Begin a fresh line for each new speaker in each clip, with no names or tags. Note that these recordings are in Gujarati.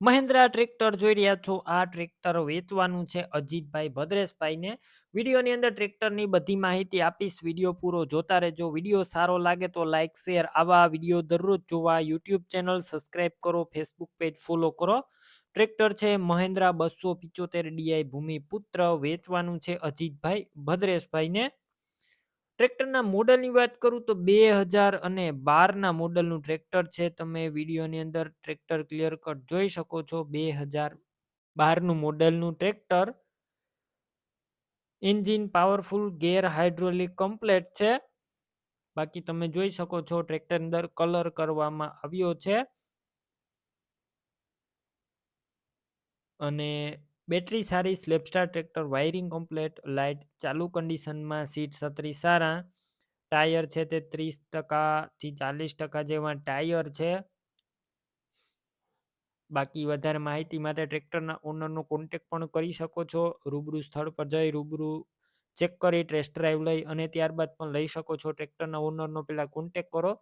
મહિન્દ્રા ટ્રેક્ટર જોઈ રહ્યા છો. આ ટ્રેક્ટર વેચવાનું છે. અજીતભાઈ ભદ્રેશભાઈને વિડીયોની અંદર ટ્રેક્ટરની બધી માહિતી આપીશ. વીડિયો પૂરો જોતા રહેજો. વીડિયો સારો લાગે તો લાઇક શેર આવા વીડિયો દરરોજ જોવા. યુટ્યુબ ચેનલ સબસ્ક્રાઈબ કરો. ફેસબુક પેજ ફોલો કરો. ટ્રેક્ટર છે મહેન્દ્રા બસો પિચોતેર ડીઆઈ ભૂમિપુત્ર. વેચવાનું છે અજીતભાઈ ભદ્રેશભાઈને. ટ્રેક્ટરના મોડલની વાત કરું તો બે હજાર અને બારના મોડલનું ટ્રેક્ટર છે. તમે વિડીયોની અંદર ટ્રેક્ટર ક્લિયર કટ જોઈ શકો છો. બે હજાર બારનું મોડલનું tractor. Engine powerful, gear hydraulic, complete છે. બાકી તમે જોઈ શકો છો ટ્રેક્ટર અંદર કલર કરવામાં આવ્યો છે. અને બેટરી સારી self starter tractor, wiring complete, light, ચાલુ કન્ડિશનમાં સીટ છત્રી સારા, ટાયર છે તે ત્રીસ ટકાથી ચાલીસ ટકા જેવા ટાયર છે. બાકી વધારે માહિતી માટે ટ્રેક્ટરના ઓનરનો કોન્ટેક પણ કરી શકો છો. રૂબરૂ સ્થળ પર જઈ રૂબરૂ ચેક કરી, ટેસ્ટ ડ્રાઈવ લઈ અને ત્યારબાદ પણ લઈ શકો છો. ટ્રેક્ટરના ઓનરનો પહેલાં કોન્ટેક કરો.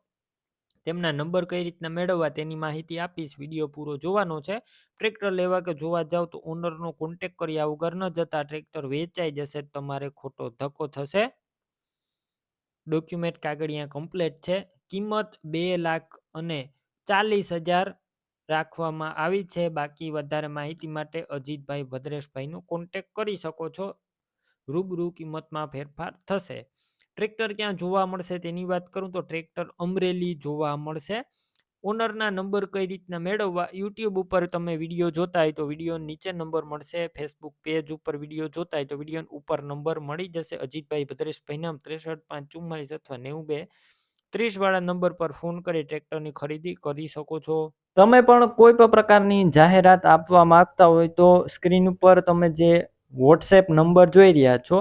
તેમના નંબર કઈ રીતના મેળવવા તેની માહિતી આપીશ. વીડિયો પૂરો જોવાનો છે. ટ્રેક્ટર લેવા કે જોવા જાવ તો ઓનરનો કોન્ટેક કર્યા વગર ન જતા ટ્રેક્ટર વેચાઈ જશે તમારે ખોટો ધક્કો થશે. ડોક્યુમેન્ટ કાગળિયા કમ્પ્લેટ છે. કિંમત બે લાખ અને ચાલીસ હજાર રાખવામાં આવી છે. બાકી વધારે માહિતી માટે અજીતભાઈ ભદ્રેશભાઈનો કોન્ટેક કરી શકો છો. રૂબરૂ કિંમતમાં ફેરફાર થશે. ટ્રેક્ટર ક્યાં જોવા મળશે તેની વાત કરું તો ટ્રેક્ટર અમરેલી જોવા મળશે. ઓનરના નંબર કઈ રીતના મેળવવા યુટ્યુબ ઉપર તમે વીડિયો જોતા હોય તો વીડિયો નીચે નંબર મળશે, ફેસબુક પેજ ઉપર વીડિયો જોતા હોય તો વીડિયો ઉપર નંબર મળી જશે. અજીતભાઈ ભદ્રેશભાઈ નામ ત્રેસઠ પાંચ ચુમ્માલીસ અથવા નેવું બે ત્રીસવાળા નંબર પર ફોન કરી ટ્રેક્ટરની ખરીદી કરી શકો છો. તમે પણ કોઈ પણ પ્રકારની જાહેરાત આપવા માંગતા હોય તો સ્ક્રીન ઉપર તમે જે વોટ્સએપ નંબર જોઈ રહ્યા છો